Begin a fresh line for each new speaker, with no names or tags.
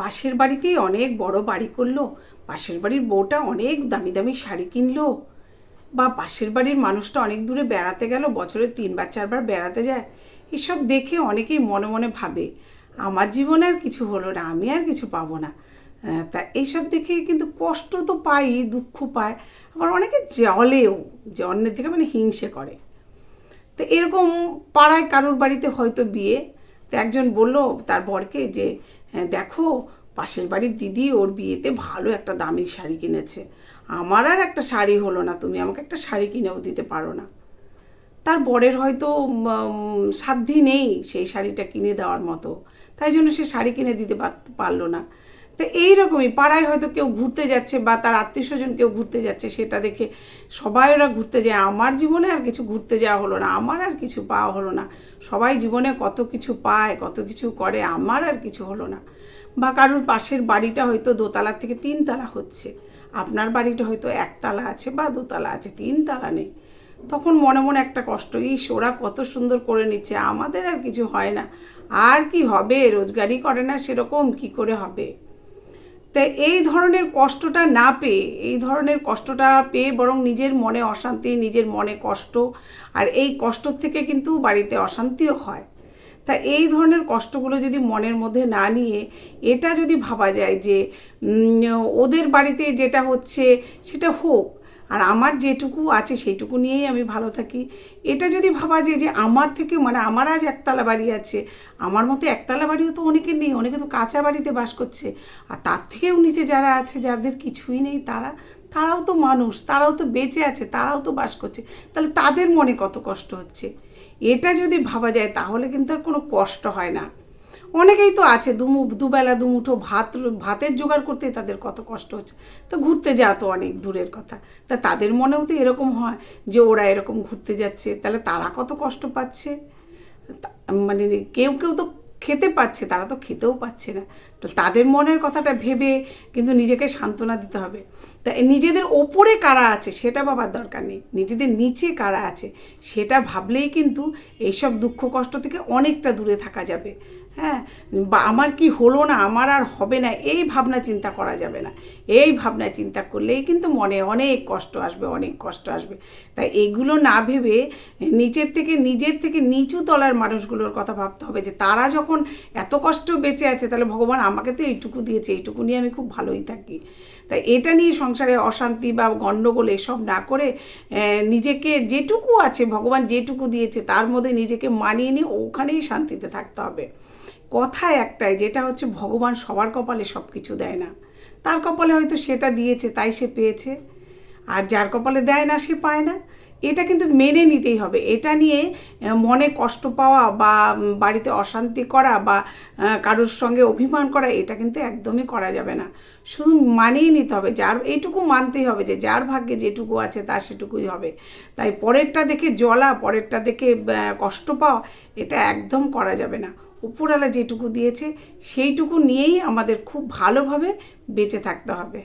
পাশের বাড়িতেই অনেক বড় বাড়ি করল, পাশের বাড়ির বউটা অনেক দামি দামি শাড়ি কিনলো। বা পাশের বাড়ির মানুষটা অনেক দূরে বেড়াতে গেল, বছরে তিনবার, চারবার বেড়াতে যায়, এসব দেখে অনেকেই মনে মনে ভাবে, আমার জীবনে আর কিছু হলো না, আমি আর কিছু পাবো না। তা এইসব দেখে কিন্তু কষ্ট তো পাই, দুঃখ পায়, আবার অনেকে জলেও যে অন্যের থেকে মানে হিংসে করে। তো এরকম পাড়ায় কারোর বাড়িতে হয়তো বিয়ে তো একজন বলল তার বরকে যে "হ্যাঁ, দেখো পাশের বাড়ির দিদি ওর বিয়েতে ভালো একটা দামি শাড়ি কিনেছে। আমার আর একটা শাড়ি হলো না তুমি আমাকে একটা শাড়ি কিনেও দিতে পারো না। তার বরের হয়তো উম, সাধ্য নেই সেই শাড়িটা কিনে দেওয়ার মতো। তাই জন্য সে শাড়ি কিনে দিতে পারল না। তো এইরকমই পাড়ায় হয়তো কেউ ঘুরতে যাচ্ছে বা তার আত্মীয় স্বজন কেউ ঘুরতে যাচ্ছে সেটা দেখে সবাই ওরা ঘুরতে যায়। আমার জীবনে আর কিছু ঘুরতে যাওয়া হলো না, আমার আর কিছু পাওয়া হলো না। সবাই জীবনে কত কিছু পায়, কত কিছু করে, আমার আর কিছু হলো না। বা কারোর পাশের বাড়িটা হয়তো দোতলা থেকে তিনতলা হচ্ছে। আপনার বাড়িটা হয়তো একতলা আছে বা দোতলা আছে, তিনতলা নেই। তখন মনে মনে একটা কষ্ট, ইস, ওরা কত সুন্দর করে নিচ্ছে, আমাদের আর কিছু হয় না। আর কি হবে? রোজগারই করে না সেরকম, কি করে হবে? তাই এই ধরনের কষ্টটা না পেয়ে, এই ধরনের কষ্টটা পেয়ে বরং নিজের মনে অশান্তি, নিজের মনে কষ্ট আর এই কষ্ট থেকে কিন্তু বাড়িতে অশান্তিও হয়। তা এই ধরনের কষ্টগুলো যদি মনের মধ্যে না নিয়ে, এটা যদি ভাবা যায় যে ওদের বাড়িতে যেটা হচ্ছে সেটা হোক আর আমার যেটুকু আছে সেইটুকু নিয়েই আমি ভালো থাকি। এটা যদি ভাবা যায় যে আমার থেকে মানে আমার আজ একতলা বাড়ি আছে, আমার মতো একতলা বাড়িও তো অনেকের নেই, অনেকে তো কাঁচা বাড়িতে বাস করছে। আর তার থেকেও নিচে যারা আছে, যাদের কিছুই নেই, তারা, তারাও তো মানুষ, তারাও তো বেঁচে আছে, তারাও তো বাস করছে। তাহলে তাদের মনে কত কষ্ট হচ্ছে? এটা যদি ভাবা যায়, তাহলে কিন্তু আর কোনো কষ্ট হয় না। অনেকেই তো আছে, দুমু, দুবেলা, দুমুঠো ভাত, ভাতের জোগাড় করতে তাদের কত কষ্ট হচ্ছে। তো ঘুরতে যাওয়া তো অনেক দূরের কথা। তা তাদের মনেও তো এরকম হয় যে ওরা এরকম ঘুরতে যাচ্ছে, তাহলে তারা কত কষ্ট পাচ্ছে? মানে কেউ কেউ তো খেতে পাচ্ছে, তারা তো খেতেও পাচ্ছে না। তো তাদের মনের কথাটা ভেবে কিন্তু নিজেকে সান্ত্বনা দিতে হবে। তা নিজেদের ওপরে কারা আছে সেটা ভাবার দরকার নেই। নিজেদের নিচে কারা আছে সেটা ভাবলেই কিন্তু এইসব দুঃখ কষ্ট থেকে অনেকটা দূরে থাকা যাবে। হ্যাঁ? বা আমার কি হলো না, আমার আর হবে না, এই ভাবনা চিন্তা করা যাবে না। এই ভাবনা চিন্তা করলেই কিন্তু মনে অনেক কষ্ট আসবে, অনেক কষ্ট আসবে। তাই এগুলো না ভেবে নিচের থেকে, নিজের থেকে নিচু তলার মানুষগুলোর কথা ভাবতে হবে যে তারা যখন এত কষ্ট বেঁচে আছে, তাহলে ভগবান আমাকে তো এইটুকু দিয়েছে, এইটুকু নিয়ে আমি খুব ভালোই থাকি। তাই এটা নিয়ে সংসারে অশান্তি বা গণ্ডগোল এসব না করে নিজেকে যেটুকু আছে, ভগবান যেটুকু দিয়েছে, তার মধ্যে নিজেকে মানিয়ে নিয়ে ওখানেই শান্তিতে থাকতে হবে। কথা একটাই, যেটা হচ্ছে ভগবান সবার কপালে সব কিছু দেয় না। তার কপালে হয়তো সেটা দিয়েছে, তাই সে পেয়েছে। আর যার কপালে দেয় না, সে পায় না। এটা কিন্তু মেনে নিতেই হবে। এটা নিয়ে মনে কষ্ট পাওয়া বা বাড়িতে অশান্তি করা বা কারোর সঙ্গে অভিমান করা, এটা কিন্তু একদমই করা যাবে না। শুধু মানিয়ে নিতে হবে। যার, এইটুকু মানতেই হবে যে, যার ভাগ্যে যেটুকু আছে, তার সেটুকুই হবে। তাই পরেরটা দেখে জ্বলা, পরেরটা দেখে কষ্ট পাওয়া, এটা একদম করা যাবে না। উপরওয়ালা যেটুকু দিয়েছে, সেইটুকু নিয়েই আমাদের খুব ভালোভাবে বেঁচে থাকতে হবে।